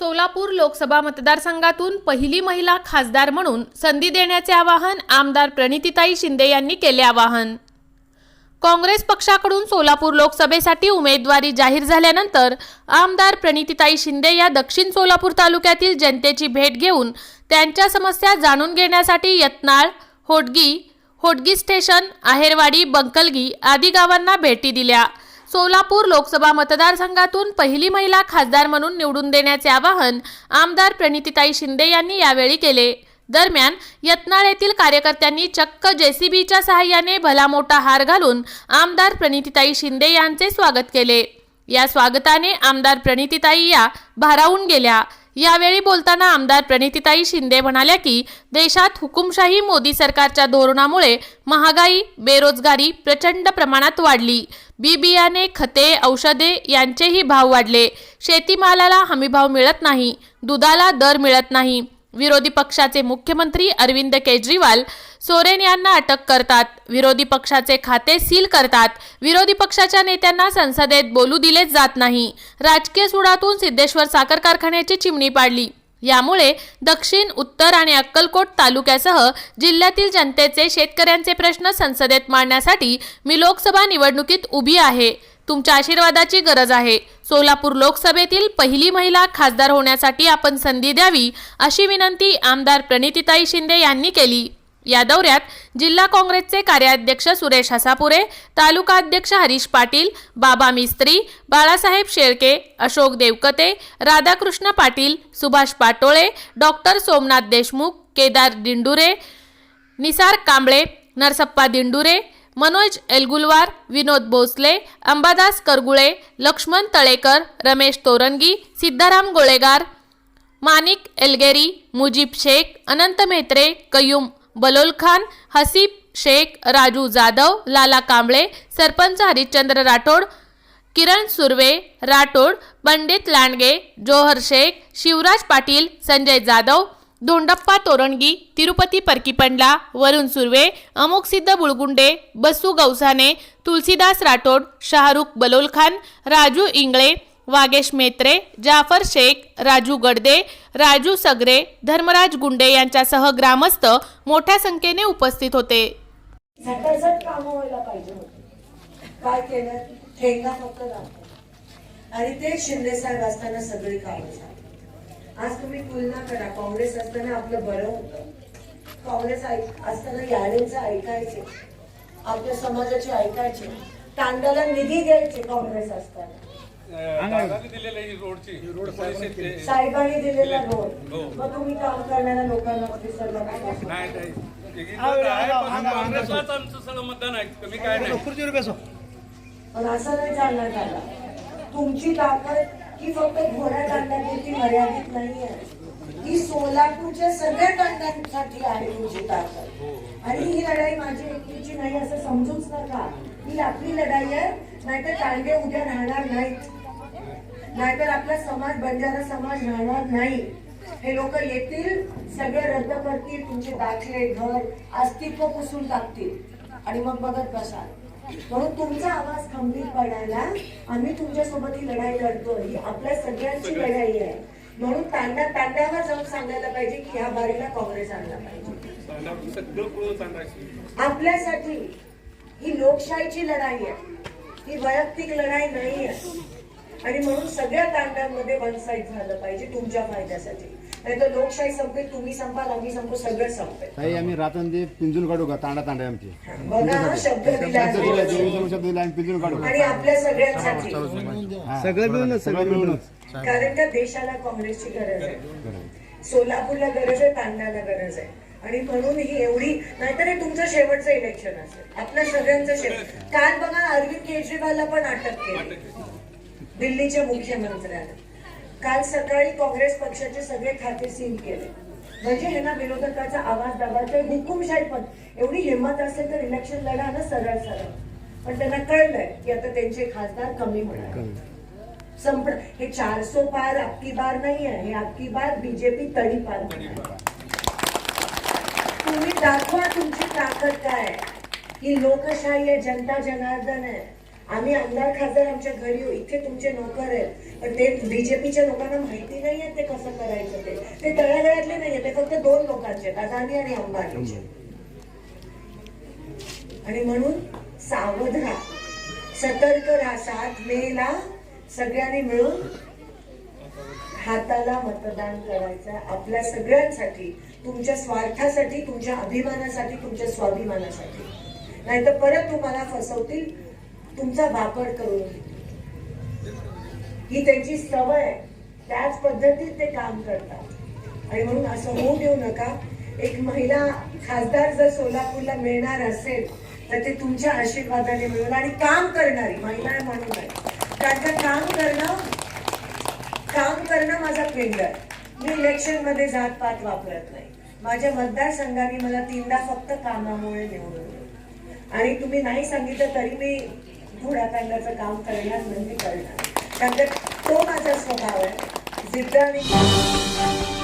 सोलापूर लोकसभा मतदारसंघातून पहिली महिला खासदार म्हणून संधी देण्याचे आवाहन आमदार प्रणितीताई शिंदे यांनी केले आवाहन. काँग्रेस पक्षाकडून सोलापूर लोकसभेसाठी उमेदवारी जाहीर झाल्यानंतर आमदार प्रणितीताई शिंदे या दक्षिण सोलापूर तालुक्यातील जनतेची भेट घेऊन त्यांच्या समस्या जाणून घेण्यासाठी यत्नाळ होडगी होडगी स्टेशन आहेरवाडी बंकलगी आदी गावांना भेटी दिल्या. सोलापूर लोकसभा मतदारसंघातून पहिली महिला खासदार म्हणून निवडून देण्याचे आवाहन आमदार प्रणितीताई शिंदे यांनी यावेळी केले. दरम्यान यत्नाळ येथील कार्यकर्त्यांनी चक्क जेसीबीच्या सहाय्याने भला मोठा हार घालून आमदार प्रणितीताई शिंदे यांचे स्वागत केले. या स्वागताने आमदार प्रणितीताई या भारावून गेल्या. यावेळी बोलताना आमदार प्रणितीताई शिंदे म्हणाल्या की देशात हुकुमशाही मोदी सरकारच्या धोरणामुळे महागाई बेरोजगारी प्रचंड प्रमाणात वाढली. बी बियाणे खते औषधे यांचेही भाव वाढले. शेतीमालाला हमीभाव मिळत नाही. दुधाला दर मिळत नाही. विरोधी पक्षाचे मुख्यमंत्री अरविंद केजरीवाल सोरेन यांना अटक करतात. विरोधी पक्षाचे खाते सील करतात. विरोधी पक्षाच्या नेत्यांना संसदेत बोलू दिलेच जात नाही. राजकीय सुडातून सिद्धेश्वर साखर कारखान्याची चिमणी पाडली. यामुळे दक्षिण उत्तर आणि अक्कलकोट तालुक्यासह जिल्ह्यातील जनतेचे शेतकऱ्यांचे प्रश्न संसदेत मांडण्यासाठी मी लोकसभा निवडणुकीत उभी आहे. तुमच्या आशीर्वादाची गरज आहे. सोलापूर लोकसभेतील पहिली महिला खासदार होण्यासाठी आपण संधी द्यावी अशी विनंती आमदार प्रणितीताई शिंदे यांनी केली. या दौऱ्यात जिल्हा काँग्रेसचे कार्याध्यक्ष सुरेश हसापुरे तालुका अध्यक्ष हरीश पाटील बाबा मिस्त्री बाळासाहेब शेळके अशोक देवकते राधाकृष्ण पाटील सुभाष पाटोळे डॉक्टर सोमनाथ देशमुख केदार दिंडुरे निसार कांबळे नरसप्पा दिंडुरे मनोज एलगुलवार विनोद भोसले अंबादास करगुळे लक्ष्मण तळेकर रमेश तोरंगी सिद्धाराम गोळेगार मानिक एलगेरी मुजीब शेख अनंत मेत्रे कयूम बलोल खान हसीब शेख राजू जाधव लाला कांबळे सरपंच हरिश्चंद्र राठोड किरण सुर्वे राठोड पंडित लांडगे जोहर शेख शिवराज पाटील संजय जाधव धोंडप्पा तोरणगी तिरुपती परकीपंडला वरुण सुर्वे अमोक सिद्ध बुळगुंडे बसू गौसाने तुलसीदास राठोड शाहरुख बलोल खान राजू इंगळे वागेश मेत्रे जाफर शेख राजू गडदे राजू सगरे धर्मराज गुंडे यांच्यासह ग्रामस्थ मोठ्या संख्येने उपस्थित होते. झटाझट व्हायला पाहिजे काय केलं? ठेंगा फक्त आणि ते शिंदे साहेब असताना सगळी कामं झाली. आज तुम्ही तुलना करा. काँग्रेस असताना आपलं बरं होतं. काँग्रेस ऐक- असताना यारेंचं ऐकायचे. आपल्या समाजाचे ऐकायचे. तांड्याला निधी द्यायचे काँग्रेस असताना. ही साहेबांनी दिलेला रोड. मग तुम्ही काम करणाऱ्या लोकांना पण असं नाही चालणार त्याला. तुमची ताकद ही फक्त घोडा कांड्यापुरती मर्यादित नाही आहे ही सोलापूरच्या सगळ्या कांड्यांसाठी आहे तुमची ताकद आणि ही लढाई माझी एकटीची नाही असं समजूच नका. ही आपली लढाई आहे. नाहीतर कांडे उद्या राहणार नाहीत. नाहीतर आपला समाज बंजारा समाज राहणार नाही. हे लोक येतील सगळे रद्द करतील तुमचे दाखले घर अस्तित्व पुसून टाकतील. आणि मग बघत बसाल. म्हणून तुमचा आवाज खंबीर पडायला आम्ही तुमच्यासोबत ही लढाई लढतोय. ही आपल्या सगळ्यांची लढाई आहे. म्हणून तांडा तांड्यावर जाऊन सांगायला पाहिजे की ह्या बारीला काँग्रेस आणला पाहिजे. आपल्यासाठी ही लोकशाहीची लढाई आहे. ही वैयक्तिक लढाई नाही आहे आणि म्हणून सगळ्या तांड्यांमध्ये वन साईड झालं पाहिजे तुमच्या फायद्यासाठी. नाही तर लोकशाही संपेल तुम्ही संपाल आम्ही संपू सगळं संपेल ताई आम्ही रातन ते पिंजून काढू का? तांडा तांडा आमची. बघा हा शब्द दिला शब्द दिला, आहे. देवीचा शब्द दिला आम्ही पिंजून काढू. आणि आपल्या सगळ्यांसाठी. हा. सगळं मिळूनच सगळं मिळूनच. कारण का देशाला काँग्रेसची गरज आहे. सोलापूरला गरज आहे तांड्याला गरज आहे. आणि म्हणून ही एवढी नाहीतर हे तुमचं शेवटचं इलेक्शन असेल. आपल्या सगळ्यांचं शेवट. काल बघा अरविंद केजरीवालला पण अटक केली. दिल्लीच्या मुख्यमंत्र्याने. काल सकाळी काँग्रेस पक्षाचे सगळे खाते सील केले. म्हणजे हे ना विरोधकाचा आवाज दाबायचा हुकुमशाही पण. एवढी हिंमत असेल तर इलेक्शन लढा ना सरळ सरळ. पण त्यांना कळलंय की आता त्यांचे खासदार कमी होणार संप हे चारसो पार आपकी बार नाही आहे. हे आपकी बार बीजेपी तडी पार. तुम्ही दाखवा तुमची ताकद काय आहे. ही लोकशाही आहे जनता जनार्दन आहे. आम्ही आमदार खासदार आमच्या घरी येऊ. इथे तुमचे नोकर आहेत. पण ते बीजेपीच्या लोकांना माहिती नाहीये ते कसं करायचं ते ते तळागाळातले नाहीये ते फक्त दोन लोकांचे आहेत, अदानी आणि अंबानीचे आणि म्हणून सावध राहा सतर्क राहा सात मे ला सगळ्यांनी मिळून हाताला मतदान करायचं आहे. आपल्या सगळ्यांसाठी तुमच्या स्वार्थासाठी तुमच्या अभिमानासाठी तुमच्या स्वाभिमानासाठी नाहीतर परत तुम्हाला फसवतील तुमचा वापर करून घेतील. ही त्यांची सवय आहे. त्याच पद्धतीत ते काम करतात. आणि म्हणून असं होऊ देऊ नका. एक महिला खासदार जर सोलापूरला मिळणार असेल तर ते तुमच्या आशीर्वादाने मिळून आणि काम करणारी महिला म्हणून आहे कारण काम करणं काम करणं माझा पिंड आहे. मी इलेक्शनमध्ये जात पात वापरत नाही. माझ्या मतदारसंघाने मला तीनदा फक्त कामामुळे निवडून आणि तुम्ही नाही सांगितलं तरी मी घोडाकांडाचं काम करणार म्हणजे करणार कारण तो माझा स्वभाव. आहे जिद्द आणि